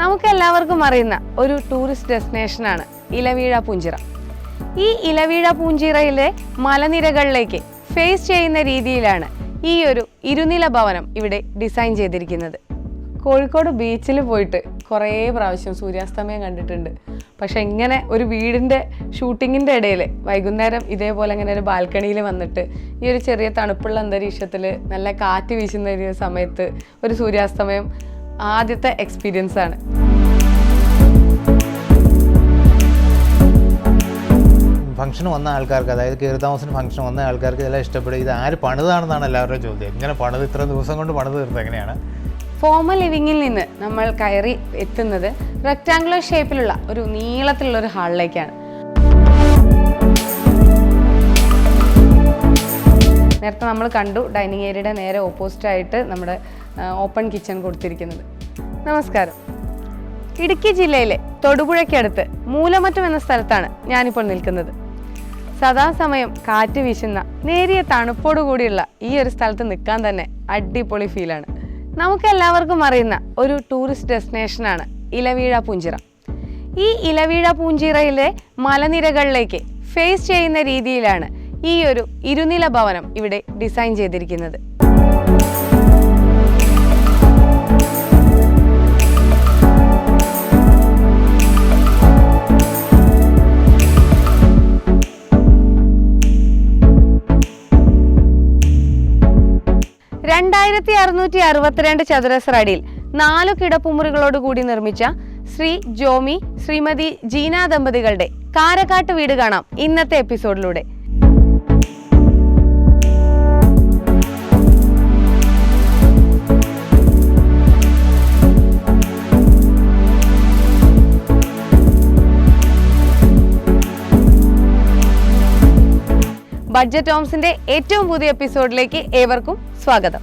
നമുക്ക് എല്ലാവർക്കും അറിയുന്ന ഒരു ടൂറിസ്റ്റ് ഡെസ്റ്റിനേഷനാണ് ഇലവീഴ പൂഞ്ചിറ. ഈ ഇലവീഴ പൂഞ്ചിറയിലെ മലനിരകളിലേക്ക് ഫേസ് ചെയ്യുന്ന രീതിയിലാണ് ഈ ഒരു ഇരുനില ഭവനം ഇവിടെ ഡിസൈൻ ചെയ്തിരിക്കുന്നത്. കോഴിക്കോട് ബീച്ചിൽ പോയിട്ട് കുറേ പ്രാവശ്യം സൂര്യാസ്തമയം കണ്ടിട്ടുണ്ട്. പക്ഷെ ഇങ്ങനെ ഒരു വീടിന്റെ ഷൂട്ടിങ്ങിന്റെ ഇടയിൽ വൈകുന്നേരം ഇതേപോലെ ഇങ്ങനെ ഒരു ബാൽക്കണിയിൽ വന്നിട്ട് ഈ ഒരു ചെറിയ തണുപ്പുള്ള അന്തരീക്ഷത്തിൽ നല്ല കാറ്റ് വീശുന്ന ഒരു സമയത്ത് ഒരു സൂര്യാസ്തമയം ആദ്യത്തെ എക്സ്പീരിയൻസ് ആണ്. ഫംഗ്ഷൻ വന്ന ആൾക്കാർക്ക് അതായത് കയറി താമസത്തിന് ഫംഗ്ഷൻ വന്ന ആൾക്കാർക്ക് ഇതെല്ലാം ഇഷ്ടപ്പെടും ഇത് ആര് പണിതാണെന്നാണ് എല്ലാവരുടെ ചോദ്യം. ഇങ്ങനെ പണിത് ഇത്ര ദിവസം കൊണ്ട് പണിത് തീർത്ത് എങ്ങനെയാണ്? ഫോമൽ ലിവിങ്ങിൽ നിന്ന് നമ്മൾ കയറി എത്തുന്നത് റെക്റ്റാങ്കുലർ ഷേപ്പിലുള്ള ഒരു നീളത്തിലുള്ള ഒരു ഹാളിലേക്കാണ് നേരത്തെ നമ്മൾ കണ്ടു ഡൈനിങ് ഏരിയയുടെ നേരെ ഓപ്പോസിറ്റ് ആയിട്ട് നമ്മുടെ ഓപ്പൺ കിച്ചൺ കൊടുത്തിരിക്കുന്നത്. നമസ്കാരം. ഇടുക്കി ജില്ലയിലെ തൊടുപുഴയ്ക്കടുത്ത് മൂലമറ്റം എന്ന സ്ഥലത്താണ് ഞാനിപ്പോൾ നിൽക്കുന്നത്. സദാസമയം കാറ്റ് വീശുന്ന നേരിയ തണുപ്പോടു കൂടിയുള്ള ഈ ഒരു സ്ഥലത്ത് നിൽക്കാൻ തന്നെ അടിപൊളി ഫീലാണ് നമുക്ക് എല്ലാവർക്കും അറിയുന്ന ഒരു ടൂറിസ്റ്റ് ഡെസ്റ്റിനേഷനാണ് ഇലവീഴ പൂഞ്ചിറ. ഈ ഇലവീഴ പൂഞ്ചിറയിലെ മലനിരകളിലേക്ക് ഫേസ് ചെയ്യുന്ന രീതിയിലാണ് ഈ ഒരു ഇരുനില ഭവനം ഇവിടെ ഡിസൈൻ ചെയ്തിരിക്കുന്നത്. രണ്ടായിരത്തി അറുന്നൂറ്റി അറുപത്തിരണ്ട് ചതുരശ്ര അടിയിൽ നാലു കിടപ്പുമുറികളോട് കൂടി നിർമ്മിച്ച ശ്രീ ജോമി ശ്രീമതി ജീന ദമ്പതികളുടെ കാരക്കാട്ട് വീട് കാണാം ഇന്നത്തെ എപ്പിസോഡിലൂടെ. ബഡ്ജറ്റ് ഹോംസിന്റെ ഏറ്റവും പുതിയ എപ്പിസോഡിലേക്ക് ഏവർക്കും സ്വാഗതം.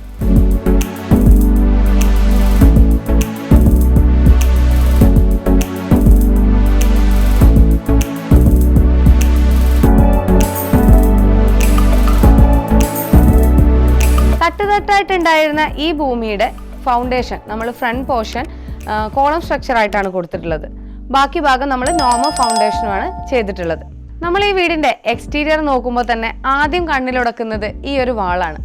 തട്ടുതട്ടായിട്ടുണ്ടായിരുന്ന ഈ ഭൂമിയുടെ ഫൗണ്ടേഷൻ നമ്മൾ ഫ്രണ്ട് പോർഷൻ കോളം സ്ട്രക്ചർ ആയിട്ടാണ് കൊടുത്തിട്ടുള്ളത്. ബാക്കി ഭാഗം നമ്മൾ നോർമൽ ഫൗണ്ടേഷനുമാണ് ചെയ്തിട്ടുള്ളത്. നമ്മൾ ഈ വീടിന്റെ എക്സ്റ്റീരിയർ നോക്കുമ്പോൾ തന്നെ ആദ്യം കണ്ണിലുടക്കുന്നത് ഈ ഒരു വാളാണ്.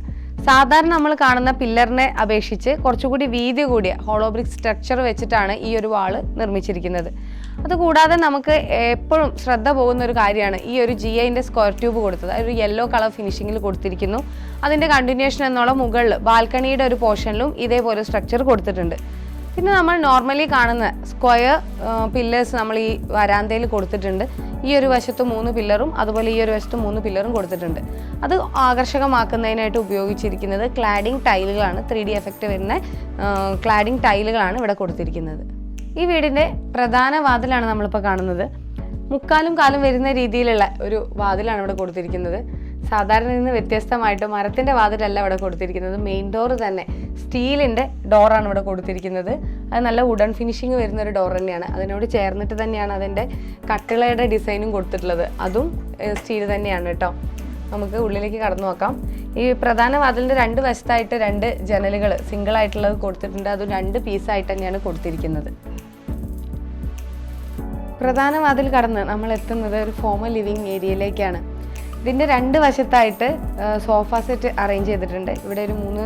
സാധാരണ നമ്മൾ കാണുന്ന പില്ലറിനെ അപേക്ഷിച്ച് കുറച്ചുകൂടി വീതി കൂടിയ ഹോളോബ്രിക് സ്ട്രക്ചർ വെച്ചിട്ടാണ് ഈ ഒരു വാൾ നിർമ്മിച്ചിരിക്കുന്നത്. അതുകൂടാതെ നമുക്ക് എപ്പോഴും ശ്രദ്ധ പോകുന്ന ഒരു കാര്യമാണ് ഈ ഒരു ജി ഐന്റെ സ്ക്വയർ ട്യൂബ് കൊടുത്തത്. ഒരു യെല്ലോ കളർ ഫിനിഷിങ്ങിൽ കൊടുത്തിരിക്കുന്നു. അതിന്റെ കണ്ടിന്യൂഷൻ എന്നുള്ള മുകളിൽ ബാൽക്കണിയുടെ ഒരു പോർഷനിലും ഇതേപോലെ സ്ട്രക്ചർ കൊടുത്തിട്ടുണ്ട്. പിന്നെ നമ്മൾ നോർമലി കാണുന്ന സ്ക്വയർ പില്ലേഴ്സ് നമ്മൾ ഈ വരാന്തയിൽ കൊടുത്തിട്ടുണ്ട്. ഈ ഒരു വശത്ത് മൂന്ന് പില്ലറും അതുപോലെ ഈ ഒരു വശത്ത് മൂന്ന് പില്ലറും കൊടുത്തിട്ടുണ്ട്. അത് ആകർഷകമാക്കുന്നതിനായിട്ട് ഉപയോഗിച്ചിരിക്കുന്നത് ക്ലാഡിംഗ് ടൈലുകളാണ് ത്രീ ഡി എഫക്റ്റ് വരുന്ന ക്ലാഡിംഗ് ടൈലുകളാണ് ഇവിടെ കൊടുത്തിരിക്കുന്നത്. ഈ വീടിന്റെ പ്രധാന വാതിലാണ് നമ്മളിപ്പോൾ കാണുന്നത്. മുക്കാലും കാലും വരുന്ന രീതിയിലുള്ള ഒരു വാതിലാണ് ഇവിടെ കൊടുത്തിരിക്കുന്നത്. സാധാരണ നിന്ന് വ്യത്യസ്തമായിട്ട് മരത്തിന്റെ വാതിലല്ല ഇവിടെ കൊടുത്തിരിക്കുന്നത്. മെയിൻ ഡോർ തന്നെ. സ്റ്റീലിന്റെ ഡോറാണ് ഇവിടെ കൊടുത്തിരിക്കുന്നത്. അത് നല്ല വുഡൻ ഫിനിഷിങ് വരുന്ന ഒരു ഡോർ തന്നെയാണ്. അതിനോട് ചേർന്നിട്ട് തന്നെയാണ് അതിന്റെ കട്ടിളയുടെ ഡിസൈനും കൊടുത്തിട്ടുള്ളത്. അതും സ്റ്റീൽ തന്നെയാണ് കേട്ടോ. നമുക്ക് ഉള്ളിലേക്ക് കടന്നു നോക്കാം. ഈ പ്രധാന വാതിലിന്റെ രണ്ട് വശത്തായിട്ട് രണ്ട് ജനലുകൾ സിംഗിൾ ആയിട്ടുള്ളത് കൊടുത്തിട്ടുണ്ട്. അതും രണ്ട് പീസായിട്ട് തന്നെയാണ് കൊടുത്തിരിക്കുന്നത്. പ്രധാന വാതിൽ കടന്ന് നമ്മൾ എത്തുന്നത് ഒരു ഫോമൽ ലിവിങ് ഏരിയയിലേക്കാണ് ഇതിന്റെ രണ്ട് വശത്തായിട്ട് സോഫ സെറ്റ് അറേഞ്ച് ചെയ്തിട്ടുണ്ട്. ഇവിടെ ഒരു മൂന്ന്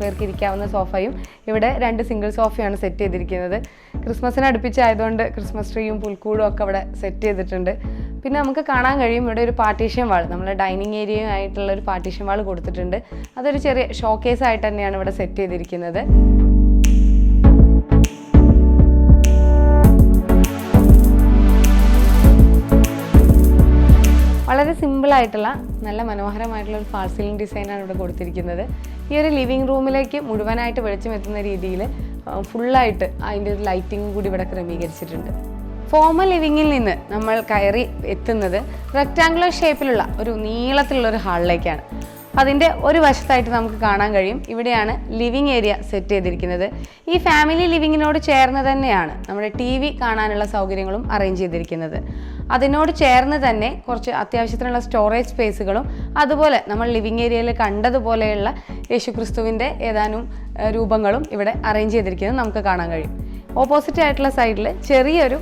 പേർക്ക് ഇരിക്കാവുന്ന സോഫയും ഇവിടെ രണ്ട് സിംഗിൾ സോഫയാണ് സെറ്റ് ചെയ്തിരിക്കുന്നത്. ക്രിസ്മസിന് അടുപ്പിച്ചായതുകൊണ്ട് ക്രിസ്മസ് ട്രീയും പുൽക്കൂടും ഒക്കെ അവിടെ സെറ്റ് ചെയ്തിട്ടുണ്ട്. പിന്നെ നമുക്ക് കാണാൻ കഴിയും ഇവിടെ ഒരു പാർട്ടീഷൻ വാൾ നമ്മളെ ഡൈനിങ് ഏരിയയും ആയിട്ടുള്ള ഒരു പാർട്ടീഷൻ വാൾ കൊടുത്തിട്ടുണ്ട്. അതൊരു ചെറിയ ഷോക്കേസ് ആയിട്ട് തന്നെയാണ് ഇവിടെ സെറ്റ് ചെയ്തിരിക്കുന്നത്. വളരെ സിമ്പിളായിട്ടുള്ള നല്ല മനോഹരമായിട്ടുള്ള ഒരു ഫാൾ ഡിസൈനാണ് ഇവിടെ കൊടുത്തിരിക്കുന്നത്. ഈ ഒരു ലിവിങ് റൂമിലേക്ക് മുഴുവനായിട്ട് വെളിച്ചം എത്തുന്ന രീതിയിൽ ഫുള്ളായിട്ട് അതിന്റെ ഒരു ലൈറ്റിംഗ് കൂടി ഇവിടെ ക്രമീകരിച്ചിട്ടുണ്ട്. ഫോമൽ ലിവിങ്ങിൽ നിന്ന് നമ്മൾ കയറി എത്തുന്നത് റെക്റ്റാങ്കുലർ ഷേപ്പിലുള്ള ഒരു നീളത്തിലുള്ള ഒരു ഹാളിലേക്കാണ് അതിന്റെ ഒരു വശത്തായിട്ട് നമുക്ക് കാണാൻ കഴിയും. ഇവിടെയാണ് ലിവിങ് ഏരിയ സെറ്റ് ചെയ്തിരിക്കുന്നത്. ഈ ഫാമിലി ലിവിങ്ങിനോട് ചേർന്ന് തന്നെയാണ് നമ്മുടെ ടി വി കാണാനുള്ള സൗകര്യങ്ങളും അറേഞ്ച് ചെയ്തിരിക്കുന്നത്. അതിനോട് ചേർന്ന് തന്നെ കുറച്ച് അത്യാവശ്യത്തിനുള്ള സ്റ്റോറേജ് സ്പേസുകളും അതുപോലെ നമ്മൾ ലിവിങ് ഏരിയയിൽ കണ്ടതുപോലെയുള്ള യേശുക്രിസ്തുവിന്റെ ഏതാനും രൂപങ്ങളും ഇവിടെ അറേഞ്ച് ചെയ്തിരിക്കുന്നത് നമുക്ക് കാണാൻ കഴിയും. ഓപ്പോസിറ്റ് ആയിട്ടുള്ള സൈഡിൽ ചെറിയൊരു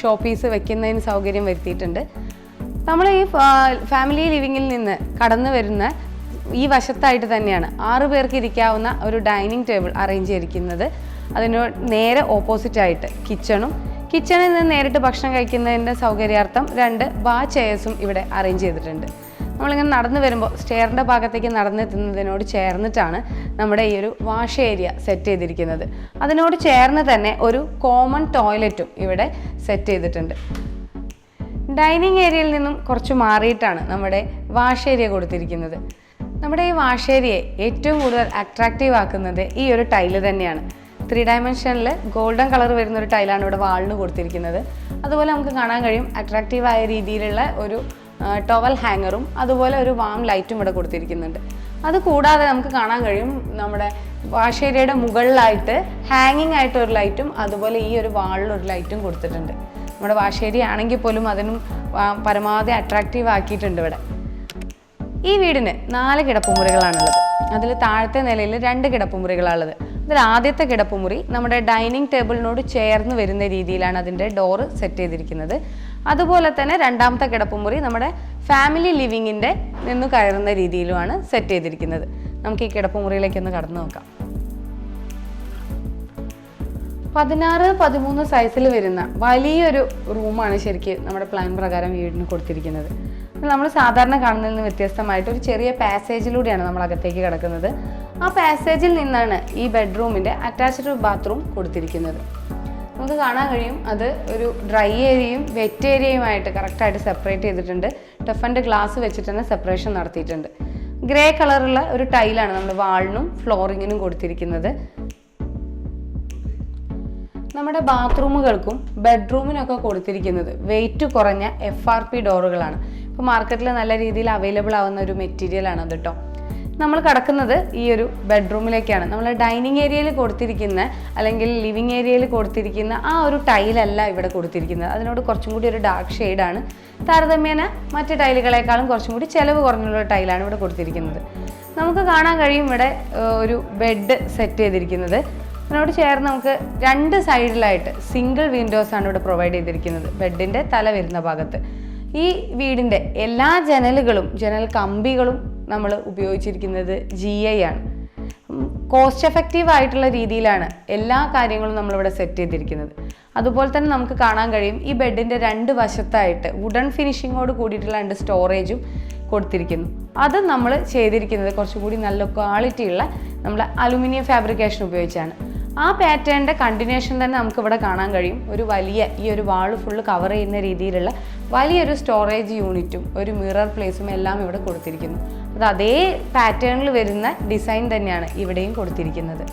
ഷോപ്പീസ് പീസ് വെക്കുന്നതിന് സൗകര്യം വരുത്തിയിട്ടുണ്ട്. നമ്മൾ ഈ ഫാമിലി ലിവിങ്ങിൽ നിന്ന് കടന്നു വരുന്ന ഈ വശത്തായിട്ട് തന്നെയാണ് ആറ് പേർക്ക് ഇരിക്കാവുന്ന ഒരു ഡൈനിങ് ടേബിൾ അറേഞ്ച് ചെയ്തിരിക്കുന്നത്. അതിന് നേരെ ഓപ്പോസിറ്റ് ആയിട്ട് കിച്ചണും കിച്ചണിൽ നിന്ന് നേരിട്ട് ഭക്ഷണം കഴിക്കുന്നതിന്റെ സൗകര്യാർത്ഥം രണ്ട് ബാ ചെയേഴ്സും ഇവിടെ അറേഞ്ച് ചെയ്തിട്ടുണ്ട്. നമ്മളിങ്ങനെ നടന്നു വരുമ്പോൾ സ്റ്റെയറിന്റെ ഭാഗത്തേക്ക് നടന്നെത്തുന്നതിനോട് ചേർന്നിട്ടാണ് നമ്മുടെ ഈ ഒരു വാഷ് ഏരിയ സെറ്റ് ചെയ്തിരിക്കുന്നത്. അതിനോട് ചേർന്ന് തന്നെ ഒരു കോമൺ ടോയ്ലറ്റും ഇവിടെ സെറ്റ് ചെയ്തിട്ടുണ്ട്. ഡൈനിങ് ഏരിയയിൽ നിന്നും കുറച്ച് മാറിയിട്ടാണ് നമ്മുടെ വാഷ് ഏരിയ കൊടുത്തിരിക്കുന്നത്. നമ്മുടെ ഈ വാഷേരിയെ ഏറ്റവും കൂടുതൽ അട്രാക്റ്റീവ് ആക്കുന്നത് ഈ ഒരു ടൈൽ തന്നെയാണ്. ത്രീ ഡയമെൻഷനിൽ ഗോൾഡൻ കളർ വരുന്ന ഒരു ടൈലാണ് ഇവിടെ വാളിന് കൊടുത്തിരിക്കുന്നത്. അതുപോലെ നമുക്ക് കാണാൻ കഴിയും അട്രാക്റ്റീവ് ആയ രീതിയിലുള്ള ഒരു ടവൽ ഹാങ്ങറും അതുപോലെ ഒരു വാം ലൈറ്റും ഇവിടെ കൊടുത്തിരിക്കുന്നുണ്ട്. അത് കൂടാതെ നമുക്ക് കാണാൻ കഴിയും നമ്മുടെ വാഷേരിയുടെ മുകളിലായിട്ട് ഹാങ്ങിങ് ആയിട്ട് ഒരു ലൈറ്റും അതുപോലെ ഈ ഒരു വാളിൽ ഒരു ലൈറ്റും കൊടുത്തിട്ടുണ്ട്. നമ്മുടെ വാഷേരി ആണെങ്കിൽ പോലും അതിനും പരമാവധി അട്രാക്റ്റീവ് ആക്കിയിട്ടുണ്ട് ഇവിടെ. ഈ വീടിന് നാല് കിടപ്പുമുറികളാണുള്ളത്. അതിൽ താഴത്തെ നിലയിൽ രണ്ട് കിടപ്പുമുറികളാണുള്ളത്. അതിൽ ആദ്യത്തെ കിടപ്പുമുറി നമ്മുടെ ഡൈനിങ് ടേബിളിനോട് ചേർന്ന് വരുന്ന രീതിയിലാണ് അതിന്റെ ഡോറ് സെറ്റ് ചെയ്തിരിക്കുന്നത്. അതുപോലെ തന്നെ രണ്ടാമത്തെ കിടപ്പുമുറി നമ്മുടെ ഫാമിലി ലിവിങ്ങിന്റെ നിന്ന് കയറുന്ന രീതിയിലുമാണ് സെറ്റ് ചെയ്തിരിക്കുന്നത്. നമുക്ക് ഈ കിടപ്പുമുറിയിലേക്ക് ഒന്ന് കടന്നു നോക്കാം. പതിനാറ് പതിമൂന്ന് സൈസിൽ വരുന്ന വലിയൊരു റൂമാണ് ശരിക്കും നമ്മുടെ പ്ലാൻ പ്രകാരം വീടിന് കൊടുത്തിരിക്കുന്നത്. നമ്മൾ സാധാരണ കാണുന്നതിൽ നിന്ന് വ്യത്യസ്തമായിട്ട് ഒരു ചെറിയ പാസേജിലൂടെയാണ് നമ്മൾ അകത്തേക്ക് കിടക്കുന്നത്. ആ പാസേജിൽ നിന്നാണ് ഈ ബെഡ്റൂമിന്റെ അറ്റാച്ച്ഡ് ബാത്റൂം കൊടുത്തിരിക്കുന്നത്. നമുക്ക് കാണാൻ കഴിയും അത് ഒരു ഡ്രൈ ഏരിയയും വെറ്റ് ഏരിയയുമായിട്ട് കറക്റ്റായിട്ട് സെപ്പറേറ്റ് ചെയ്തിട്ടുണ്ട്. ടഫന്റെ ഗ്ലാസ് വെച്ചിട്ട് തന്നെ സെപ്പറേഷൻ നടത്തിയിട്ടുണ്ട്. ഗ്രേ കളറുള്ള ഒരു ടൈലാണ് നമ്മൾ വാളിനും ഫ്ലോറിങ്ങിനും കൊടുത്തിരിക്കുന്നത്. നമ്മുടെ ബാത്റൂമുകൾക്കും ബെഡ്റൂമിനൊക്കെ കൊടുത്തിരിക്കുന്നത്. വെയിറ്റ് കുറഞ്ഞ എഫ് ആർ പി ഡോറുകളാണ് ഇപ്പോൾ മാർക്കറ്റിൽ നല്ല രീതിയിൽ അവൈലബിൾ ആവുന്ന ഒരു മെറ്റീരിയലാണ് അത് കേട്ടോ നമ്മൾ കിടക്കുന്നത് ഈ ഒരു ബെഡ്റൂമിലേക്കാണ് നമ്മൾ ഡൈനിങ് ഏരിയയിൽ കൊടുത്തിരിക്കുന്ന അല്ലെങ്കിൽ ലിവിങ് ഏരിയയിൽ കൊടുത്തിരിക്കുന്ന ആ ഒരു ടൈലല്ല ഇവിടെ കൊടുത്തിരിക്കുന്നത്. അതിനോട് കുറച്ചും കൂടി ഒരു ഡാർക്ക് ഷെയ്ഡാണ് താരതമ്യേന മറ്റ് ടൈലുകളെക്കാളും കുറച്ചും കൂടി ചിലവ് കുറഞ്ഞുള്ള ടൈലാണ് ഇവിടെ കൊടുത്തിരിക്കുന്നത്. നമുക്ക് കാണാൻ കഴിയും ഇവിടെ ഒരു ബെഡ് സെറ്റ് ചെയ്തിരിക്കുന്നത്. അതിനോട് ചേർന്ന് നമുക്ക് രണ്ട് സൈഡിലായിട്ട് സിംഗിൾ വിൻഡോസ് ആണ് ഇവിടെ പ്രൊവൈഡ് ചെയ്തിരിക്കുന്നത്. ബെഡിന്റെ തല വരുന്ന ഭാഗത്ത്. ഈ വീടിന്റെ എല്ലാ ജനലുകളും ജനൽ കമ്പികളും നമ്മൾ ഉപയോഗിച്ചിരിക്കുന്നത് ജി ഐ ആണ്. കോസ്റ്റ് എഫക്റ്റീവ് ആയിട്ടുള്ള രീതിയിലാണ് എല്ലാ കാര്യങ്ങളും നമ്മളിവിടെ സെറ്റ് ചെയ്തിരിക്കുന്നത്. അതുപോലെ തന്നെ നമുക്ക് കാണാൻ കഴിയും ഈ ബെഡിന്റെ രണ്ട് വശത്തായിട്ട് വുഡൻ ഫിനിഷിങ്ങോട് കൂടിയിട്ടുള്ള രണ്ട് സ്റ്റോറേജും കൊടുത്തിരിക്കുന്നു. അത് നമ്മൾ ചെയ്തിരിക്കുന്നത് കുറച്ചുകൂടി നല്ല ക്വാളിറ്റിയുള്ള നമ്മുടെ അലുമിനിയം ഫാബ്രിക്കേഷൻ ഉപയോഗിച്ചാണ്. ആ പാറ്റേണിന്റെ കണ്ടിന്യൂഷൻ തന്നെ നമുക്ക് ഇവിടെ കാണാൻ കഴിയും. ഒരു വലിയ ഈ ഒരു വാൾ ഫുള്ള് കവർ ചെയ്യുന്ന രീതിയിലുള്ള വലിയൊരു സ്റ്റോറേജ് യൂണിറ്റും ഒരു മിറർ പ്ലേസും എല്ലാം ഇവിടെ കൊടുത്തിരിക്കുന്നു. അത് അതേ പാറ്റേണിൽ വരുന്ന ഡിസൈൻ തന്നെയാണ് ഇവിടെയും കൊടുത്തിരിക്കുന്നത്.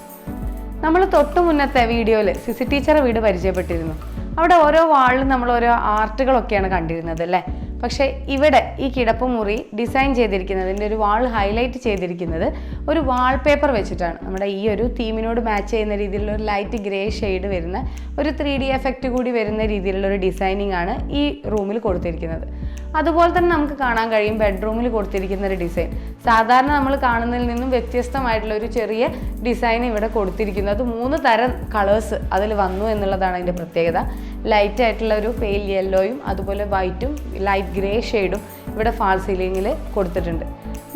നമ്മൾ തൊട്ട് മുന്നത്തെ വീഡിയോയിൽ സിസി ടീച്ചറെ വീട് പരിചയപ്പെട്ടിരുന്നു. അവിടെ ഓരോ വാളിലും നമ്മൾ ഓരോ ആർട്ടുകളൊക്കെയാണ് കണ്ടിരുന്നത് അല്ലേ? പക്ഷേ ഇവിടെ ഈ കിടപ്പുമുറി ഡിസൈൻ ചെയ്തിരിക്കുന്നതിന്റെ ഒരു വാൾ ഹൈലൈറ്റ് ചെയ്തിരിക്കുന്നത് ഒരു വാൾ പേപ്പർ വെച്ചിട്ടാണ്. നമ്മുടെ ഈ ഒരു തീമിനോട് മാച്ച് ചെയ്യുന്ന രീതിയിലുള്ള ഒരു ലൈറ്റ് ഗ്രേ ഷെയ്ഡ് വരുന്ന ഒരു ത്രീ ഡി എഫക്റ്റ് കൂടി വരുന്ന രീതിയിലുള്ള ഒരു ഡിസൈനിങ് ആണ് ഈ റൂമിൽ കൊടുത്തിരിക്കുന്നത്. അതുപോലെ തന്നെ നമുക്ക് കാണാൻ കഴിയും ബെഡ്റൂമിൽ കൊടുത്തിരിക്കുന്ന ഒരു ഡിസൈൻ സാധാരണ നമ്മൾ കാണുന്നതിൽ നിന്നും വ്യത്യസ്തമായിട്ടുള്ള ഒരു ചെറിയ ഡിസൈൻ ഇവിടെ കൊടുത്തിരിക്കുന്നു. അത് മൂന്ന് തരം കളേഴ്സ് അതിൽ വന്നു എന്നുള്ളതാണ് അതിന്റെ പ്രത്യേകത. ലൈറ്റ് ആയിട്ടുള്ള ഒരു പെയിൽ യെല്ലോയും അതുപോലെ വൈറ്റും ലൈറ്റ് ഗ്രേ ഷെയ്ഡും ഇവിടെ ഫാൾ സീലിങ്ങിൽ കൊടുത്തിട്ടുണ്ട്.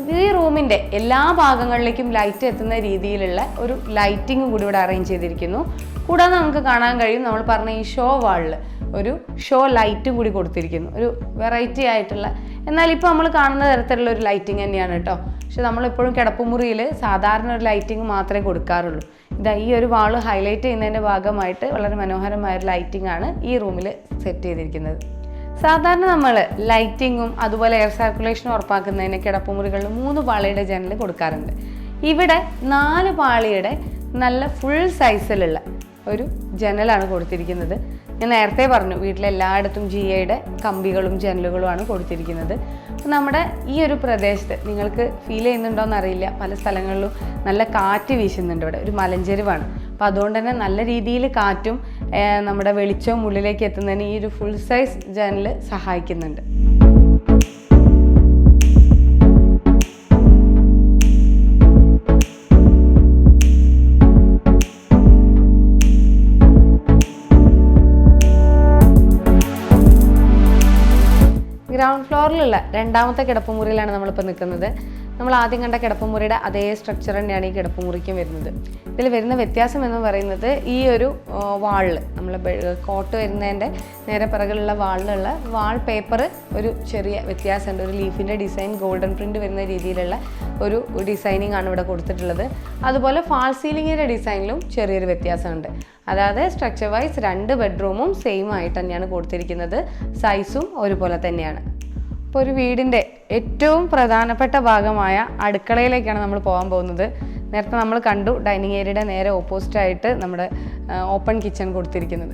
ഈ റൂമിന്റെ എല്ലാ ഭാഗങ്ങളിലേക്കും ലൈറ്റ് എത്തുന്ന രീതിയിലുള്ള ഒരു ലൈറ്റിംഗ് കൂടി ഇവിടെ അറേഞ്ച് ചെയ്തിരിക്കുന്നു. കൂടാതെ നമുക്ക് കാണാൻ കഴിയും നമ്മൾ പറഞ്ഞ ഈ ഷോ വാളിൽ ഒരു ഷോ ലൈറ്റും കൂടി കൊടുത്തിരിക്കുന്നു. ഒരു വെറൈറ്റി ആയിട്ടുള്ള എന്നാൽ ഇപ്പോൾ നമ്മൾ കാണുന്ന തരത്തിലുള്ള ഒരു ലൈറ്റിംഗ് തന്നെയാണ് കേട്ടോ പക്ഷെ നമ്മളിപ്പോഴും കിടപ്പുമുറിയിൽ സാധാരണ ഒരു ലൈറ്റിംഗ് മാത്രമേ കൊടുക്കാറുള്ളൂ. ഇതാ ഈ ഒരു വാൾ ഹൈലൈറ്റ് ചെയ്യുന്നതിന്റെ ഭാഗമായിട്ട് വളരെ മനോഹരമായ ഒരു ലൈറ്റിംഗ് ആണ് ഈ റൂമിൽ സെറ്റ് ചെയ്തിരിക്കുന്നത്. സാധാരണ നമ്മൾ ലൈറ്റിങ്ങും അതുപോലെ എയർ സർക്കുലേഷനും ഉറപ്പാക്കുന്നതിന് കിടപ്പുമുറികളിൽ മൂന്ന് പാളിയുടെ ജനൽ കൊടുക്കാറുണ്ട്. ഇവിടെ നാല് പാളിയുടെ നല്ല ഫുൾ സൈസിലുള്ള ഒരു ജനലാണ് കൊടുത്തിരിക്കുന്നത്. ഞാൻ നേരത്തെ പറഞ്ഞു വീട്ടിലെല്ലായിടത്തും ജി ഐയുടെ കമ്പികളും ജനലുകളുമാണ് കൊടുത്തിരിക്കുന്നത്. അപ്പോൾ നമ്മുടെ ഈ ഒരു പ്രദേശത്ത് നിങ്ങൾക്ക് ഫീൽ ചെയ്യുന്നുണ്ടോയെന്ന് അറിയില്ല. പല സ്ഥലങ്ങളിലും നല്ല കാറ്റ് വീശുന്നുണ്ട് ഇവിടെ. ഒരു മലഞ്ചെരുവാണ്. അപ്പോൾ അതുകൊണ്ട് തന്നെ നല്ല രീതിയിൽ കാറ്റും നമ്മുടെ വെളിച്ചവും ഉള്ളിലേക്ക് എത്തുന്നതിന് ഈ ഒരു ഫുൾ സൈസ് ജനൽ സഹായിക്കുന്നുണ്ട്. ഗ്രൗണ്ട് ഫ്ലോറിലുള്ള രണ്ടാമത്തെ കിടപ്പുമുറിയിലാണ് നമ്മളിപ്പോൾ നിൽക്കുന്നത്. നമ്മൾ ആദ്യം കണ്ട കിടപ്പുമുറിയുടെ അതേ സ്ട്രക്ചർ തന്നെയാണ് ഈ കിടപ്പുമുറിക്കും വരുന്നത്. ഇതിൽ വരുന്ന വ്യത്യാസം എന്ന് പറയുന്നത് ഈ ഒരു വാളിൽ നമ്മൾ കോട്ട് വരുന്നതിന്റെ നേരെ പിറകിലുള്ള വാളിലുള്ള വാൾ പേപ്പർ ഒരു ചെറിയ വ്യത്യാസമുണ്ട്. ഒരു ലീഫിന്റെ ഡിസൈൻ ഗോൾഡൻ പ്രിന്റ് വരുന്ന രീതിയിലുള്ള ഒരു ഡിസൈനിങ് ആണ് ഇവിടെ കൊടുത്തിട്ടുള്ളത്. അതുപോലെ ഫാൾ സീലിങ്ങിന്റെ ഡിസൈനിലും ചെറിയൊരു വ്യത്യാസമുണ്ട്. അതായത് സ്ട്രക്ചർ വൈസ് രണ്ട് ബെഡ്റൂമും സെയിം ആയിട്ട് തന്നെയാണ് കൊടുത്തിരിക്കുന്നത്. സൈസും ഒരുപോലെ തന്നെയാണ്. ഇപ്പോൾ ഒരു വീടിന്റെ ഏറ്റവും പ്രധാനപ്പെട്ട ഭാഗമായ അടുക്കളയിലേക്കാണ് നമ്മൾ പോകാൻ പോകുന്നത്. നേരത്തെ നമ്മൾ കണ്ടു ഡൈനിങ് ഏരിയയുടെ നേരെ ഓപ്പോസിറ്റായിട്ട് നമ്മുടെ ഓപ്പൺ കിച്ചൺ കൊടുത്തിരിക്കുന്നത്.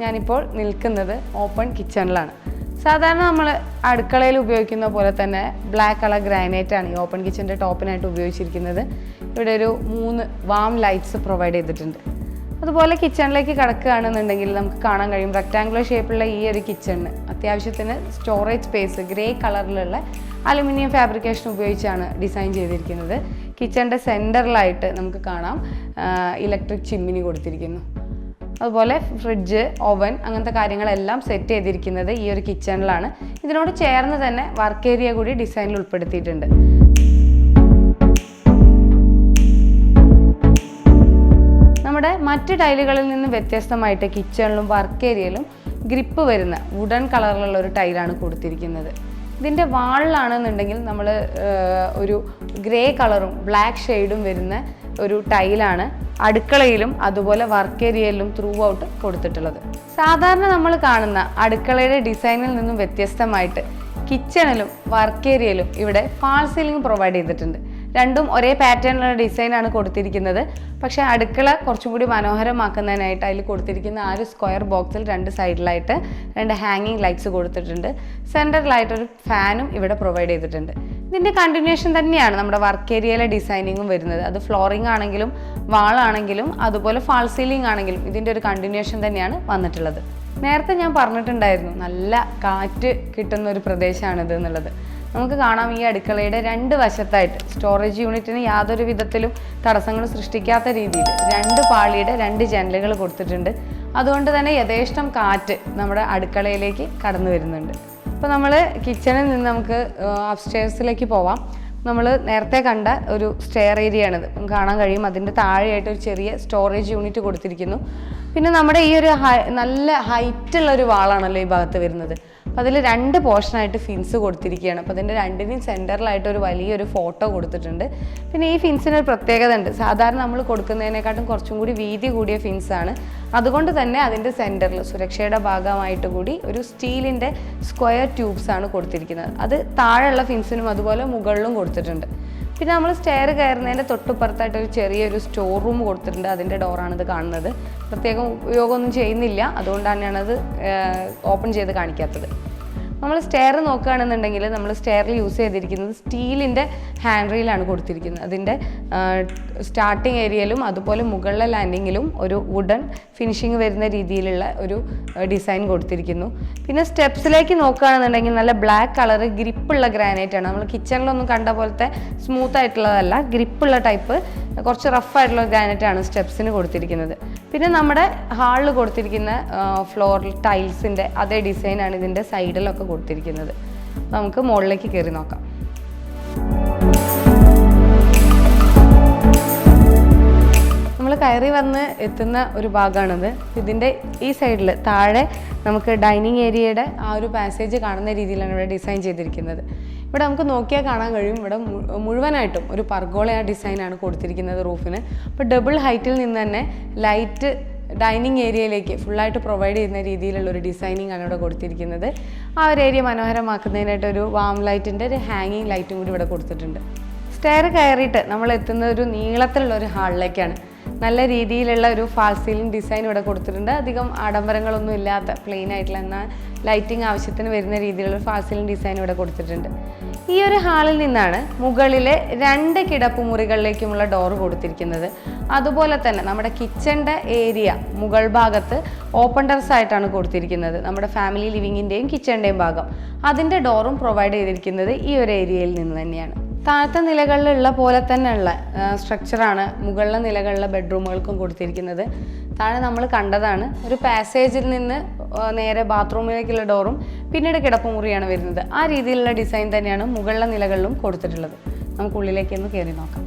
ഞാനിപ്പോൾ നിൽക്കുന്നത് ഓപ്പൺ കിച്ചണിലാണ്. സാധാരണ നമ്മൾ അടുക്കളയിൽ ഉപയോഗിക്കുന്ന പോലെ തന്നെ ബ്ലാക്ക് കളർ ഗ്രാനൈറ്റ് ആണ് ഈ ഓപ്പൺ കിച്ചന്റെ ടോപ്പിനായിട്ട് ഉപയോഗിച്ചിരിക്കുന്നത്. ഇവിടെ ഒരു മൂന്ന് വാം ലൈറ്റ്സ് പ്രൊവൈഡ് ചെയ്തിട്ടുണ്ട്. അതുപോലെ കിച്ചണിലേക്ക് കിടക്കുകയാണെന്നുണ്ടെങ്കിൽ നമുക്ക് കാണാൻ കഴിയും. റെക്റ്റാങ്കുലർ ഷേപ്പുള്ള ഈ ഒരു കിച്ചണിന് അത്യാവശ്യത്തിന് സ്റ്റോറേജ് സ്പേസ് ഗ്രേ കളറിലുള്ള അലുമിനിയം ഫാബ്രിക്കേഷൻ ഉപയോഗിച്ചാണ് ഡിസൈൻ ചെയ്തിരിക്കുന്നത്. കിച്ചണിന്റെ സെന്ററിലായിട്ട് നമുക്ക് കാണാം. ഇലക്ട്രിക് ചിമ്മിനി കൊടുത്തിരിക്കുന്നു. അതുപോലെ ഫ്രിഡ്ജ് ഓവൻ അങ്ങനത്തെ കാര്യങ്ങളെല്ലാം സെറ്റ് ചെയ്തിരിക്കുന്നത് ഈ ഒരു കിച്ചണിലാണ് ഇതിനോട് ചേർന്ന് തന്നെ വർക്ക് ഏരിയ കൂടി ഡിസൈനിൽ ഉൾപ്പെടുത്തിയിട്ടുണ്ട്. നമ്മുടെ മറ്റ് ടൈലുകളിൽ നിന്ന് വ്യത്യസ്തമായിട്ട് കിച്ചണിലും വർക്ക് ഏരിയയിലും ഗ്രിപ്പ് വരുന്ന വുഡൻ കളറിലുള്ള ഒരു ടൈലാണ് കൊടുത്തിരിക്കുന്നത്. ഇതിന്റെ വാളിലാണെന്നുണ്ടെങ്കിൽ നമ്മൾ ഒരു ഗ്രേ കളറും ബ്ലാക്ക് ഷെയ്ഡും വരുന്ന ഒരു ടൈലാണ് അടുക്കളയിലും അതുപോലെ വർക്ക് ഏരിയയിലും ത്രൂ ഔട്ട് കൊടുത്തിട്ടുള്ളത്. സാധാരണ നമ്മൾ കാണുന്ന അടുക്കളയുടെ ഡിസൈനിൽ നിന്നും വ്യത്യസ്തമായിട്ട് കിച്ചണിലും വർക്ക് ഏരിയയിലും ഇവിടെ ഫാൾ സീലിംഗ് പ്രൊവൈഡ് ചെയ്തിട്ടുണ്ട്. രണ്ടും ഒരേ പാറ്റേണിലുള്ള ഡിസൈനാണ് കൊടുത്തിരിക്കുന്നത്. പക്ഷേ അടുക്കള കുറച്ചും കൂടി മനോഹരമാക്കുന്നതിനായിട്ട് അതിൽ കൊടുത്തിരിക്കുന്ന ആ ഒരു സ്ക്വയർ ബോക്സിൽ രണ്ട് സൈഡിലായിട്ട് രണ്ട് ഹാങ്ങിങ് ലൈറ്റ്സ് കൊടുത്തിട്ടുണ്ട്. സെന്ററിലായിട്ടൊരു ഫാനും ഇവിടെ പ്രൊവൈഡ് ചെയ്തിട്ടുണ്ട്. ഇതിന്റെ കണ്ടിന്യൂഷൻ തന്നെയാണ് നമ്മുടെ വർക്ക് ഏരിയയിലെ ഡിസൈനിങ്ങും വരുന്നത്. അത് ഫ്ലോറിംഗ് ആണെങ്കിലും വാളാണെങ്കിലും അതുപോലെ ഫാൾ സീലിംഗ് ആണെങ്കിലും ഇതിന്റെ ഒരു കണ്ടിന്യൂഷൻ തന്നെയാണ് വന്നിട്ടുള്ളത്. നേരത്തെ ഞാൻ പറഞ്ഞിട്ടുണ്ടായിരുന്നു നല്ല കാറ്റ് കിട്ടുന്ന ഒരു പ്രദേശമാണിത് എന്നുള്ളത്. നമുക്ക് കാണാം ഈ അടുക്കളയുടെ രണ്ട് വശത്തായിട്ട്. സ്റ്റോറേജ് യൂണിറ്റിന് യാതൊരു വിധത്തിലും തടസ്സങ്ങൾ സൃഷ്ടിക്കാത്ത രീതിയിൽ രണ്ട് പാളിയുടെ രണ്ട് ജനലുകൾ കൊടുത്തിട്ടുണ്ട്. അതുകൊണ്ട് തന്നെ യഥേഷ്ടം കാറ്റ് നമ്മുടെ അടുക്കളയിലേക്ക് കടന്നു വരുന്നുണ്ട്. അപ്പോൾ നമ്മൾ കിച്ചണിൽ നിന്ന് നമുക്ക് അപ്സ്റ്റേഴ്സിലേക്ക് പോവാം. നമ്മൾ നേരത്തെ കണ്ട ഒരു സ്റ്റെയർ ഏരിയ ആണിത് കാണാൻ കഴിയും. അതിന്റെ താഴെയായിട്ട് ഒരു ചെറിയ സ്റ്റോറേജ് യൂണിറ്റ് കൊടുത്തിരിക്കുന്നു. പിന്നെ നമ്മുടെ ഈ ഒരു നല്ല ഹൈറ്റുള്ള ഒരു വാളാണല്ലോ ഈ ഭാഗത്ത് വരുന്നത്. അപ്പോൾ അതിൽ രണ്ട് പോർഷനായിട്ട് ഫിൻസ് കൊടുത്തിരിക്കുകയാണ്. അപ്പോൾ അതിന്റെ രണ്ടിനും സെന്ററിലായിട്ട് ഒരു വലിയൊരു ഫോട്ടോ കൊടുത്തിട്ടുണ്ട്. പിന്നെ ഈ ഫിൻസിന് ഒരു പ്രത്യേകത ഉണ്ട്. സാധാരണ നമ്മൾ കൊടുക്കുന്നതിനെക്കാട്ടും കുറച്ചും കൂടി വീതി കൂടിയ ഫിൻസാണ് അതുകൊണ്ട് തന്നെ അതിന്റെ സെന്ററിൽ സുരക്ഷയുടെ ഭാഗമായിട്ട് കൂടി ഒരു സ്റ്റീലിന്റെ സ്ക്വയർ ട്യൂബ്സാണ് കൊടുത്തിരിക്കുന്നത്. അത് താഴെയുള്ള ഫിൻസിനും അതുപോലെ മുകളിലും കൊടുത്തിട്ടുണ്ട്. പിന്നെ നമ്മൾ സ്റ്റെയർ കയറുന്നതിന്റെ തൊട്ടുപ്പുറത്തായിട്ട് ഒരു ചെറിയൊരു സ്റ്റോർ റൂം കൊടുത്തിട്ടുണ്ട്. അതിന്റെ ഡോറാണിത് കാണുന്നത്. പ്രത്യേകം ഉപയോഗമൊന്നും ചെയ്യുന്നില്ല. അതുകൊണ്ടാണ് തന്നെയാണ് അത് ഓപ്പൺ ചെയ്ത് കാണിക്കാത്തത്. നമ്മൾ സ്റ്റെയർ നോക്കുകയാണെന്നുണ്ടെങ്കിൽ നമ്മൾ സ്റ്റെയറിൽ യൂസ് ചെയ്തിരിക്കുന്നത് സ്റ്റീലിന്റെ ഹാൻഡ് റെയിലാണ് കൊടുത്തിരിക്കുന്നത്. അതിന്റെ സ്റ്റാർട്ടിങ് ഏരിയയിലും അതുപോലെ മുകളിലെ ലാൻഡിങ്ങിലും ഒരു വുഡൻ ഫിനിഷിങ് വരുന്ന രീതിയിലുള്ള ഒരു ഡിസൈൻ കൊടുത്തിരിക്കുന്നു. പിന്നെ സ്റ്റെപ്സിലേക്ക് നോക്കുകയാണെന്നുണ്ടെങ്കിൽ നല്ല ബ്ലാക്ക് കളർ ഗ്രിപ്പുള്ള ഗ്രാനൈറ്റ് ആണ്. നമ്മൾ കിച്ചണിലൊന്നും കണ്ട പോലത്തെ സ്മൂത്ത് ആയിട്ടുള്ളതല്ല ഗ്രിപ്പുള്ള ടൈപ്പ് കുറച്ച് റഫ് ആയിട്ടുള്ള ഗ്രാനൈറ്റ് ആണ് സ്റ്റെപ്സിന് കൊടുത്തിരിക്കുന്നത്. പിന്നെ നമ്മുടെ ഹാളിൽ കൊടുത്തിരിക്കുന്ന ഫ്ലോർ ടൈൽസിന്റെ അതേ ഡിസൈനാണ് ഇതിന്റെ സൈഡിലൊക്കെ കൊടുത്തിരിക്കുന്നത്. നമുക്ക് മുകളിലേക്ക് കയറി നോക്കാം. നമ്മൾ കയറി വന്ന് എത്തുന്ന ഒരു ഭാഗമാണിത്. ഇതിന്റെ ഈ സൈഡിൽ താഴെ നമുക്ക് ഡൈനിങ് ഏരിയയുടെ ആ ഒരു പാസേജ് കാണുന്ന രീതിയിലാണ് ഇവിടെ ഡിസൈൻ ചെയ്തിരിക്കുന്നത്. ഇവിടെ നമുക്ക് നോക്കിയാൽ കാണാൻ കഴിയും. ഇവിടെ മുഴുവനായിട്ടും ഒരു പർഗോളയ ഡിസൈനാണ് കൊടുത്തിരിക്കുന്നത് റൂഫിന്. അപ്പോൾ ഡബിൾ ഹൈറ്റിൽ നിന്ന് തന്നെ ലൈറ്റ് ഡൈനിങ് ഏരിയയിലേക്ക് ഫുള്ളായിട്ട് പ്രൊവൈഡ് ചെയ്യുന്ന രീതിയിലുള്ള ഒരു ഡിസൈനിങ് ആണ് ഇവിടെ കൊടുത്തിരിക്കുന്നത്. ആ ഒരു ഏരിയ മനോഹരമാക്കുന്നതിനായിട്ട് ഒരു വാം ലൈറ്റിന്റെ ഒരു ഹാങ്ങിങ് ലൈറ്റും കൂടി ഇവിടെ കൊടുത്തിട്ടുണ്ട്. സ്റ്റെയർ കയറിയിട്ട് നമ്മൾ എത്തുന്ന ഒരു നീളത്തിലുള്ള ഒരു ഹാളിലേക്കാണ് നല്ല രീതിയിലുള്ള ഒരു ഫാൾ സീലിംഗ് ഡിസൈൻ ഇവിടെ കൊടുത്തിട്ടുണ്ട്. അധികം ആഡംബരങ്ങളൊന്നും ഇല്ലാത്ത പ്ലെയിൻ ആയിട്ടുള്ള എന്നാൽ ലൈറ്റിംഗ് ആവശ്യത്തിന് വരുന്ന രീതിയിലുള്ള ഫാൾ സീലിംഗ് ഡിസൈൻ ഇവിടെ കൊടുത്തിട്ടുണ്ട്. ഈ ഒരു ഹാളിൽ നിന്നാണ് മുകളിലെ രണ്ട് കിടപ്പുമുറികളിലേക്കുമുള്ള ഡോർ കൊടുത്തിരിക്കുന്നത്. അതുപോലെ തന്നെ നമ്മുടെ കിച്ചന്റെ ഏരിയ മുകൾ ഭാഗത്ത് ഓപ്പൺ ടെറസ് ആയിട്ടാണ് കൊടുത്തിരിക്കുന്നത്. നമ്മുടെ ഫാമിലി ലിവിങ്ങിന്റെയും കിച്ചന്റെയും ഭാഗം. അതിന്റെ ഡോറും പ്രൊവൈഡ് ചെയ്തിരിക്കുന്നത് ഈ ഒരു ഏരിയയിൽ നിന്ന് തന്നെയാണ്. താഴത്തെ നിലകളിലുള്ള പോലെ തന്നെയുള്ള സ്ട്രക്ചറാണ് മുകളിലെ നിലകളിലെ ബെഡ്റൂമുകൾക്കും കൊടുത്തിരിക്കുന്നത്. താഴെ നമ്മൾ കണ്ടതാണ് ഒരു പാസേജിൽ നിന്ന് നേരെ ബാത്റൂമിലേക്കുള്ള ഡോറും പിന്നീട് കിടപ്പുമുറിയാണ് വരുന്നത്. ആ രീതിയിലുള്ള ഡിസൈൻ തന്നെയാണ് മുകളിലെ നിലകളിലും കൊടുത്തിട്ടുള്ളത്. നമുക്ക് ഉള്ളിലേക്കൊന്ന് കയറി നോക്കാം.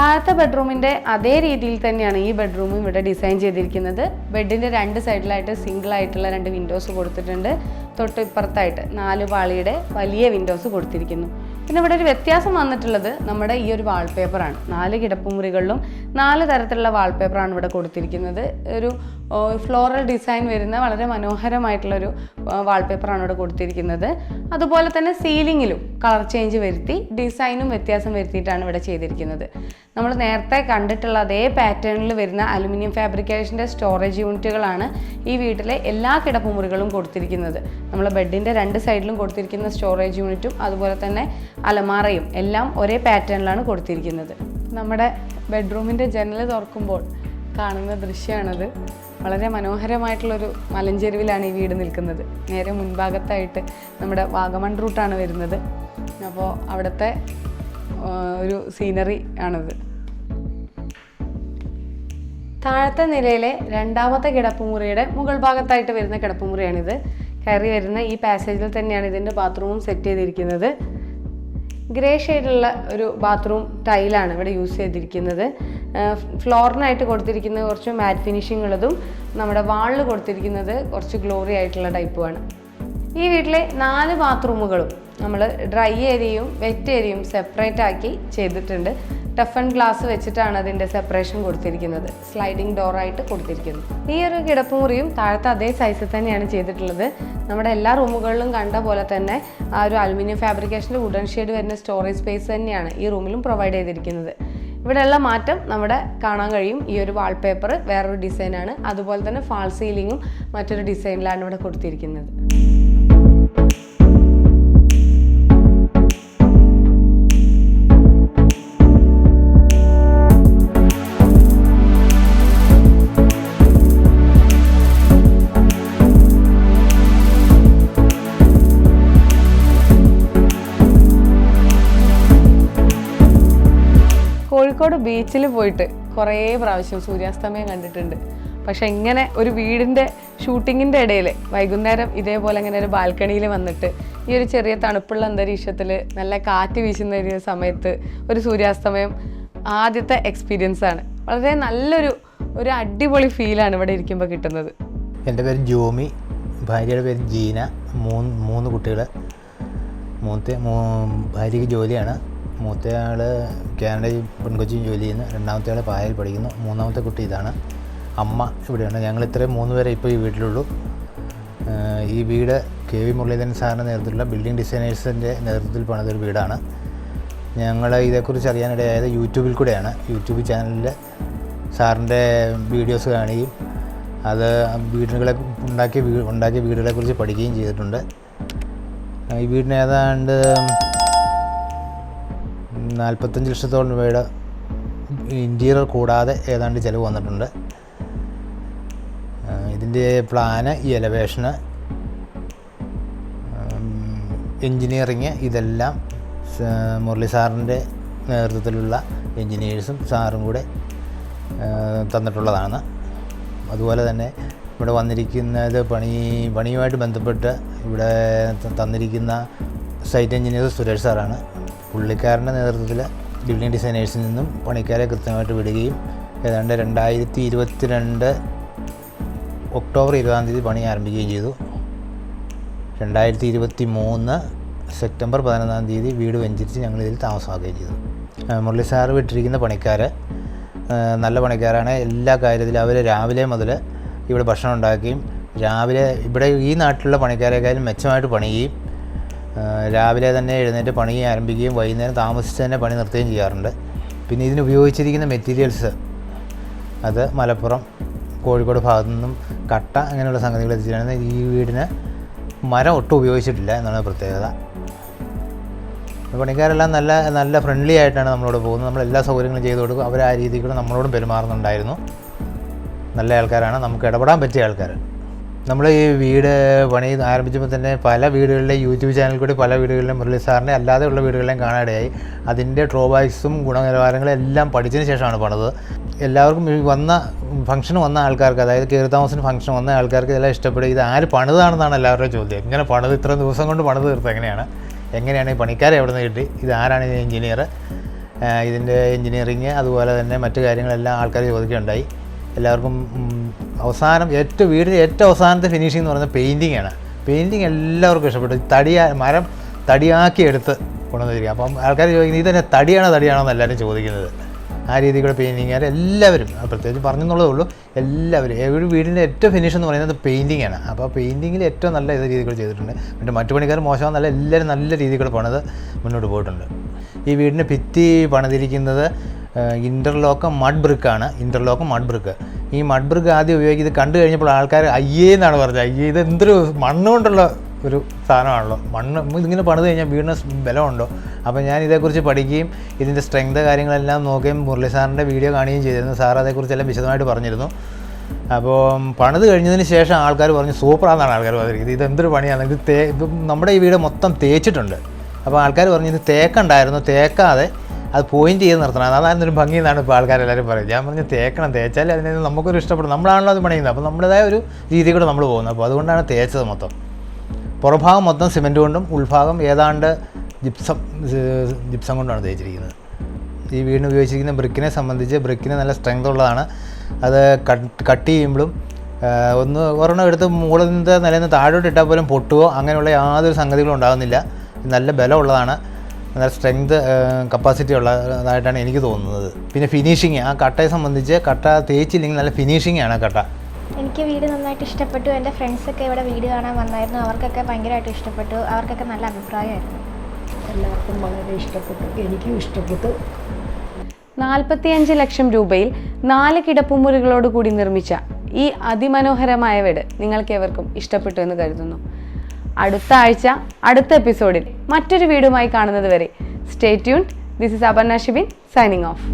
താഴത്തെ ബെഡ്റൂമിന്റെ അതേ രീതിയിൽ തന്നെയാണ് ഈ ബെഡ്റൂമും ഇവിടെ ഡിസൈൻ ചെയ്തിരിക്കുന്നത്. ബെഡിന്റെ രണ്ട് സൈഡിലായിട്ട് സിംഗിൾ ആയിട്ടുള്ള രണ്ട് വിൻഡോസ് കൊടുത്തിട്ടുണ്ട്. തൊട്ട് ഇപ്പുറത്തായിട്ട് നാല് പാളിയുടെ വലിയ വിൻഡോസ് കൊടുത്തിരിക്കുന്നു. പിന്നെ ഇവിടെ ഒരു വ്യത്യാസം വന്നിട്ടുള്ളത് നമ്മുടെ ഈ ഒരു വാൾപേപ്പറാണ് നാല് കിടപ്പുമുറികളിലും നാല് തരത്തിലുള്ള വാൾപേപ്പറാണ് ഇവിടെ കൊടുത്തിരിക്കുന്നത്. ഒരു ഫ്ലോറൽ ഡിസൈൻ വരുന്ന വളരെ മനോഹരമായിട്ടുള്ളൊരു വാൾപേപ്പറാണ് ഇവിടെ കൊടുത്തിരിക്കുന്നത്. അതുപോലെ തന്നെ സീലിങ്ങിലും കളർ ചേഞ്ച് വരുത്തി ഡിസൈനും വ്യത്യാസം വരുത്തിയിട്ടാണ് ഇവിടെ ചെയ്തിരിക്കുന്നത്. നമ്മൾ നേരത്തെ കണ്ടിട്ടുള്ള അതേ പാറ്റേണിൽ വരുന്ന അലുമിനിയം ഫാബ്രിക്കേഷന്റെ സ്റ്റോറേജ് യൂണിറ്റുകളാണ് ഈ വീട്ടിലെ എല്ലാ കിടപ്പുമുറികളും കൊടുത്തിരിക്കുന്നത്. നമ്മൾ ബെഡിന്റെ രണ്ട് സൈഡിലും കൊടുത്തിരിക്കുന്ന സ്റ്റോറേജ് യൂണിറ്റും അതുപോലെ തന്നെ അലമാറയും എല്ലാം ഒരേ പാറ്റേണിലാണ് കൊടുത്തിരിക്കുന്നത്. നമ്മുടെ ബെഡ്റൂമിന്റെ ജനൽ തുറക്കുമ്പോൾ കാണുന്ന ദൃശ്യമാണത് വളരെ മനോഹരമായിട്ടുള്ളൊരു മലഞ്ചെരുവിലാണ് ഈ വീട് നിൽക്കുന്നത്. നേരെ മുൻഭാഗത്തായിട്ട് നമ്മുടെ വാഗമൺ റൂട്ടാണ് വരുന്നത്. അപ്പോൾ അവിടുത്തെ ഒരു സീനറി ആണത്. താഴത്തെ നിലയിലെ രണ്ടാമത്തെ കിടപ്പുമുറിയുടെ മുകൾ ഭാഗത്തായിട്ട് വരുന്ന കിടപ്പുമുറിയാണിത്. കയറി വരുന്ന ഈ പാസേജിൽ തന്നെയാണ് ഇതിന്റെ ബാത്റൂമും സെറ്റ് ചെയ്തിരിക്കുന്നത്. ഗ്രേ ഷെയ്ഡുള്ള ഒരു ബാത്റൂം ടൈലാണ് ഇവിടെ യൂസ് ചെയ്തിരിക്കുന്നത്. ഫ്ലോറിനായിട്ട് കൊടുത്തിരിക്കുന്നത് കുറച്ച് മാറ്റ് ഫിനിഷിംഗ് ഉള്ളതും നമ്മുടെ വാളിൽ കൊടുത്തിരിക്കുന്നത് കുറച്ച് ഗ്ലോറി ആയിട്ടുള്ള ടൈപ്പുമാണ് ഈ വീട്ടിലെ നാല് ബാത്റൂമുകളും നമ്മൾ ഡ്രൈ ഏരിയയും വെറ്റ് ഏരിയയും സെപ്പറേറ്റ് ആക്കി ചെയ്തിട്ടുണ്ട്. ടഫ് ആൻഡ് ഗ്ലാസ് വെച്ചിട്ടാണ് അതിന്റെ സെപ്പറേഷൻ കൊടുത്തിരിക്കുന്നത്. സ്ലൈഡിംഗ് ഡോറായിട്ട് കൊടുത്തിരിക്കുന്നു. ഈ ഒരു കിടപ്പുമുറിയും താഴത്തെ അതേ സൈസിൽ തന്നെയാണ് ചെയ്തിട്ടുള്ളത്. നമ്മുടെ എല്ലാ റൂമുകളിലും കണ്ട പോലെ തന്നെ ആ ഒരു അലുമിനിയം ഫാബ്രിക്കേഷന്റെ വുഡൻ ഷെയ്ഡ് വരുന്ന സ്റ്റോറേജ് സ്പേസ് തന്നെയാണ് ഈ റൂമിലും പ്രൊവൈഡ് ചെയ്തിരിക്കുന്നത്. ഇവിടെയുള്ള മാറ്റം നമ്മുടെ കാണാൻ കഴിയും. ഈ ഒരു വാൾപേപ്പർ വേറൊരു ഡിസൈനാണ് അതുപോലെ തന്നെ ഫാൾ സീലിങ്ങും മറ്റൊരു ഡിസൈനിലാണ് ഇവിടെ കൊടുത്തിരിക്കുന്നത്. കോഴിക്കോട് ബീച്ചിൽ പോയിട്ട് കുറേ പ്രാവശ്യം സൂര്യാസ്തമയം കണ്ടിട്ടുണ്ട്. പക്ഷെ ഇങ്ങനെ ഒരു വീടിന്റെ ഷൂട്ടിങ്ങിന്റെ ഇടയിൽ വൈകുന്നേരം ഇതേപോലെ ഇങ്ങനെ ഒരു ബാൽക്കണിയിൽ വന്നിട്ട് ഈ ഒരു ചെറിയ തണുപ്പുള്ള അന്തരീക്ഷത്തിൽ നല്ല കാറ്റ് വീശുന്ന ഒരു സമയത്ത് ഒരു സൂര്യാസ്തമയം ആദ്യത്തെ എക്സ്പീരിയൻസ് ആണ്. വളരെ നല്ലൊരു ഒരു അടിപൊളി ഫീലാണ് ഇവിടെ ഇരിക്കുമ്പോൾ കിട്ടുന്നത്. എന്റെ പേര് ജോമി ഭാര്യയുടെ പേര് ജീന മൂന്ന് മൂന്ന് കുട്ടികൾ മൂത്ത ഭാര്യയ്ക്ക് ജോലിയാണ്. മൂത്തയാൾ കാനഡയിൽ പെൺകൊച്ചിയും ജോലി ചെയ്യുന്നു. രണ്ടാമത്തെ ആൾ പായൽ പഠിക്കുന്നു. മൂന്നാമത്തെ കുട്ടി ഇതാണ്. അമ്മ ഇവിടെയാണ്. ഞങ്ങൾ ഇത്രയും മൂന്ന് പേരെ ഇപ്പോൾ ഈ വീട്ടിലുള്ളൂ. ഈ വീട് കെ വി മുരളീധരൻ സാറിന്റെ നേതൃത്വത്തിലുള്ള ബിൽഡിംഗ് ഡിസൈനേഴ്സിന്റെ നേതൃത്വത്തിൽ പണിതൊരു വീടാണ്. ഞങ്ങൾ ഇതേക്കുറിച്ച് അറിയാനിടയായത് യൂട്യൂബിൽ കൂടെയാണ്. യൂട്യൂബ് ചാനലിൽ സാറിന്റെ വീഡിയോസ് കാണുകയും അത് വീടുകളെ ഉണ്ടാക്കിയ വീ ഉണ്ടാക്കിയ വീടുകളെക്കുറിച്ച് പഠിക്കുകയും ചെയ്തിട്ടുണ്ട്. ഈ വീടിന് ഏതാണ്ട് നാൽപ്പത്തഞ്ച് ലക്ഷത്തോളം രൂപയുടെ ഇന്റീരിയർ കൂടാതെ ഏതാണ്ട് ചിലവ് വന്നിട്ടുണ്ട്. ഇതിന്റെ പ്ലാന് ഈ എലവേഷന് എൻജിനീയറിങ് ഇതെല്ലാം മുരളി സാറിന്റെ നേതൃത്വത്തിലുള്ള എൻജിനീയേഴ്സും സാറും കൂടെ തന്നിട്ടുള്ളതാണ്. അതുപോലെ തന്നെ ഇവിടെ വന്നിരിക്കുന്നത് പണി പണിയുമായിട്ട് ബന്ധപ്പെട്ട് ഇവിടെ തന്നിരിക്കുന്ന സൈറ്റ് എഞ്ചിനീയർ സുരേഷ് സാറാണ്. പുള്ളിക്കാരന്റെ നേതൃത്വത്തിൽ ബിൽഡിംഗ് ഡിസൈനേഴ്സിൽ നിന്നും പണിക്കാരെ കൃത്യമായിട്ട് വിടുകയും ഏതാണ്ട് രണ്ടായിരത്തി ഇരുപത്തിരണ്ട് ഒക്ടോബർ ഇരുപതാം തീയതി പണി ആരംഭിക്കുകയും ചെയ്തു. രണ്ടായിരത്തി ഇരുപത്തി മൂന്ന് സെപ്റ്റംബർ പതിനൊന്നാം തീയതി വീട് വെഞ്ചരിച്ച് ഞങ്ങൾ ഇതിൽ താമസമാക്കുകയും ചെയ്തു. മുരളി സാറ് വിട്ടിരിക്കുന്ന പണിക്കാർ നല്ല പണിക്കാരാണ്. എല്ലാ കാര്യത്തിലും അവർ രാവിലെ മുതൽ ഇവിടെ ഭക്ഷണം ഉണ്ടാക്കുകയും രാവിലെ ഇവിടെ ഈ നാട്ടിലുള്ള പണിക്കാരെക്കാളും മെച്ചമായിട്ട് പണിയുകയും രാവിലെ തന്നെ എഴുന്നേറ്റ് പണി ആരംഭിക്കുകയും വൈകുന്നേരം താമസിച്ച് തന്നെ പണി നിർത്തുകയും ചെയ്യാറുണ്ട്. പിന്നെ ഇതിന് ഉപയോഗിച്ചിരിക്കുന്ന മെറ്റീരിയൽസ് അത് മലപ്പുറം കോഴിക്കോട് ഭാഗത്തു നിന്നും കട്ട അങ്ങനെയുള്ള സംഗതികൾ എത്തിച്ചിട്ടാണ് ഈ വീടിന് മരം ഒട്ടും ഉപയോഗിച്ചിട്ടില്ല എന്നാണ് പ്രത്യേകത. പണിക്കാരെല്ലാം നല്ല നല്ല ഫ്രണ്ട്ലി ആയിട്ടാണ് നമ്മളോട് പോകുന്നത്. നമ്മൾ എല്ലാ സൗകര്യങ്ങളും ചെയ്തു കൊടുക്കും. അവർ ആ രീതിയിൽ നമ്മളോടും പെരുമാറുന്നുണ്ടായിരുന്നു. നല്ല ആൾക്കാരാണ്. നമുക്ക് ഇടപെടാൻ പറ്റിയ ആൾക്കാർ നമ്മൾ ഈ വീട് പണി ആരംഭിച്ചപ്പോൾ തന്നെ പല വീടുകളിലെ യൂട്യൂബ് ചാനൽ കൂടി പല വീടുകളിലും മുരളി സാറിനെ അല്ലാതെയുള്ള വീടുകളിലും കാണാനിടയായി. അതിന്റെ ഡ്രോബാക്സും ഗുണനിലവാരങ്ങളും എല്ലാം പഠിച്ചതിന് ശേഷമാണ് പണിത്. എല്ലാവർക്കും വന്ന ഫംഗ്ഷന് വന്ന ആൾക്കാർക്ക് അതായത് കയറി താമസത്തിന് ഫംഗ്ഷൻ വന്ന ആൾക്കാർക്ക് ഇതെല്ലാം ഇഷ്ടപ്പെടും ഇത് ആര് പണിതാണെന്നാണ് എല്ലാവരുടെയും ചോദ്യം. ഇങ്ങനെ പണിത് ഇത്ര ദിവസം കൊണ്ട് പണിത് തീർത്ത് എങ്ങനെയാണ്? എങ്ങനെയാണ് ഈ പണിക്കാരെ എവിടെ നിന്ന് കിട്ടി? ഇത് ആരാണ് ഈ എഞ്ചിനീയർ ഇതിന്റെ എഞ്ചിനീയറിങ് അതുപോലെ തന്നെ മറ്റു കാര്യങ്ങളെല്ലാം ആൾക്കാർ ചോദിക്കുകയുണ്ടായി. എല്ലാവർക്കും അവസാനം ഏറ്റവും വീടിന്റെ ഏറ്റവും അവസാനത്തെ ഫിനിഷിംഗ് എന്ന് പറയുന്നത് പെയിന്റിംഗ് ആണ്. പെയിന്റിങ് എല്ലാവർക്കും ഇഷ്ടപ്പെട്ടു. തടിയാ മരം തടിയാക്കി എടുത്ത് കൊണ്ടുവന്നിരിക്കുക അപ്പം ആൾക്കാർ ചോദിക്കുന്നത് ഇതന്നെ തടിയാണോ തടിയാണോ എന്ന് എല്ലാവരും ചോദിക്കുന്നത്. ആ രീതിയിലുള്ള പെയിന്റിങ്ങുകാർ എല്ലാവരും അത് പ്രത്യേകിച്ച് പറഞ്ഞെന്നുള്ളതേ ഉള്ളൂ എല്ലാവരും. ഒരു വീടിന്റെ ഏറ്റവും ഫിനിഷ് എന്ന് പറയുന്നത് പെയിന്റിംഗ് ആണ്. അപ്പോൾ പെയിന്റിങ്ങിൽ ഏറ്റവും നല്ല ഇത് രീതികൾ ചെയ്തിട്ടുണ്ട്. പിന്നെ മറ്റു പണിക്കാർ മോശമെന്നല്ല എല്ലാവരും നല്ല രീതികൾ പണിത് മുന്നോട്ട് പോയിട്ടുണ്ട്. ഈ വീടിന്റെ ഭിത്തി പണിതിരിക്കുന്നത് ഇന്റർലോക്ക് മഡ് ബ്രിക്കാണ് ഇന്റർലോക്ക് മഡ് ബ്രിക്ക് ഈ മഡ് ബ്രിക്ക് ആദ്യം ഉപയോഗിച്ച് ഇത് കണ്ടു കഴിഞ്ഞപ്പോൾ ആൾക്കാർ അയ്യേ എന്നാണ് പറഞ്ഞത്. അയ്യേ ഇത് എന്തൊരു മണ്ണ് കൊണ്ടുള്ള ഒരു സാധനമാണല്ലോ. മണ്ണ് ഇതിങ്ങനെ പണിത് കഴിഞ്ഞാൽ വീടിന് ബലമുണ്ടോ? അപ്പോൾ ഞാൻ ഇതേക്കുറിച്ച് പഠിക്കുകയും ഇതിന്റെ സ്ട്രെങ്ത് കാര്യങ്ങളെല്ലാം നോക്കുകയും മുരളി സാറിന്റെ വീഡിയോ കാണുകയും ചെയ്തിരുന്നു. സാർ അതേക്കുറിച്ചെല്ലാം വിശദമായിട്ട് പറഞ്ഞിരുന്നു. അപ്പോൾ പണിത് കഴിഞ്ഞതിന് ശേഷം ആൾക്കാർ പറഞ്ഞു സൂപ്പറാണെന്നാണ് ആൾക്കാർ പറഞ്ഞിരിക്കുന്നത് ഇത് എന്തൊരു പണിയാണ്? ഇത് തേ ഇപ്പം നമ്മുടെ ഈ വീട് മൊത്തം തേച്ചിട്ടുണ്ട്. അപ്പോൾ ആൾക്കാർ പറഞ്ഞു ഇത് തേക്കുണ്ടായിരുന്നു. തേക്കാതെ അത് പോയിന്റ് ചെയ്ത് നിർത്തണം. അതായിരുന്നു ഒരു ഭംഗി എന്നാണ് ഇപ്പോൾ ആൾക്കാരെല്ലാവരും പറയുന്നത്. ഞാൻ പറഞ്ഞു തേക്കണം തേച്ചാൽ അതിനെ നമുക്കൊരു ഇഷ്ടപ്പെടും. നമ്മളാണല്ലോ അത് പണിയുന്നത്. അപ്പോൾ നമ്മുടേതായ ഒരു രീതി കൂടെ നമ്മൾ പോകുന്നത്. അപ്പോൾ അതുകൊണ്ടാണ് തേച്ചത് മൊത്തം. പുറഭാഗം മൊത്തം സിമെന്റ് കൊണ്ടും ഉൾഭാഗം ഏതാണ്ട് ജിപ്സം ജിപ്സം കൊണ്ടാണ് തേച്ചിരിക്കുന്നത്. ഈ വീടിന് ഉപയോഗിച്ചിരിക്കുന്ന ബ്രിക്കിനെ സംബന്ധിച്ച് ബ്രിക്കിന് നല്ല സ്ട്രെങ്ത് ഉള്ളതാണ്. അത് കട്ട് ചെയ്യുമ്പോഴും ഒന്ന് ഒരെണ്ണം എടുത്ത് മുകളിൽ നിന്ന് നിലയിൽ നിന്ന് താഴോട്ട് ഇട്ടാൽ പോലും പൊട്ടുകയോ അങ്ങനെയുള്ള യാതൊരു സംഗതികളും ഉണ്ടാകുന്നില്ല. നല്ല ബലമുള്ളതാണ്. നല്ല സ്ട്രെങ്ത് കപ്പാസിറ്റി ഉള്ളതായിട്ടാണ് എനിക്ക് തോന്നുന്നത്. പിന്നെ ഫിനിഷിങ് ആ കട്ടയെ സംബന്ധിച്ച് കട്ട തേച്ചില്ലെങ്കിൽ നല്ല ഫിനിഷിംഗ് ആണ് കട്ട. എനിക്ക് വീട് നന്നായിട്ട് ഇഷ്ടപ്പെട്ടു. എന്റെ ഫ്രണ്ട്സൊക്കെ ഇവിടെ വീട് കാണാൻ വന്നായിരുന്നു. അവർക്കൊക്കെ ഭയങ്കരമായിട്ട് ഇഷ്ടപ്പെട്ടു. അവർക്കൊക്കെ നല്ല അഭിപ്രായമായിരുന്നു. എല്ലാവർക്കും വളരെ ഇഷ്ടപ്പെട്ടു. എനിക്കും ഇഷ്ടപ്പെട്ടു. നാൽപ്പത്തിയഞ്ച് ലക്ഷം രൂപയിൽ നാല് കിടപ്പുമുറികളോട് കൂടി നിർമ്മിച്ച ഈ അതിമനോഹരമായ വീട് നിങ്ങൾക്ക് ഏവർക്കും ഇഷ്ടപ്പെട്ടു എന്ന് കരുതുന്നു. അടുത്ത ആഴ്ച അടുത്ത എപ്പിസോഡിൽ മറ്റൊരു വീടുമായി കാണുന്നത് വരെ. Stay tune this is Aparna Shibin signing off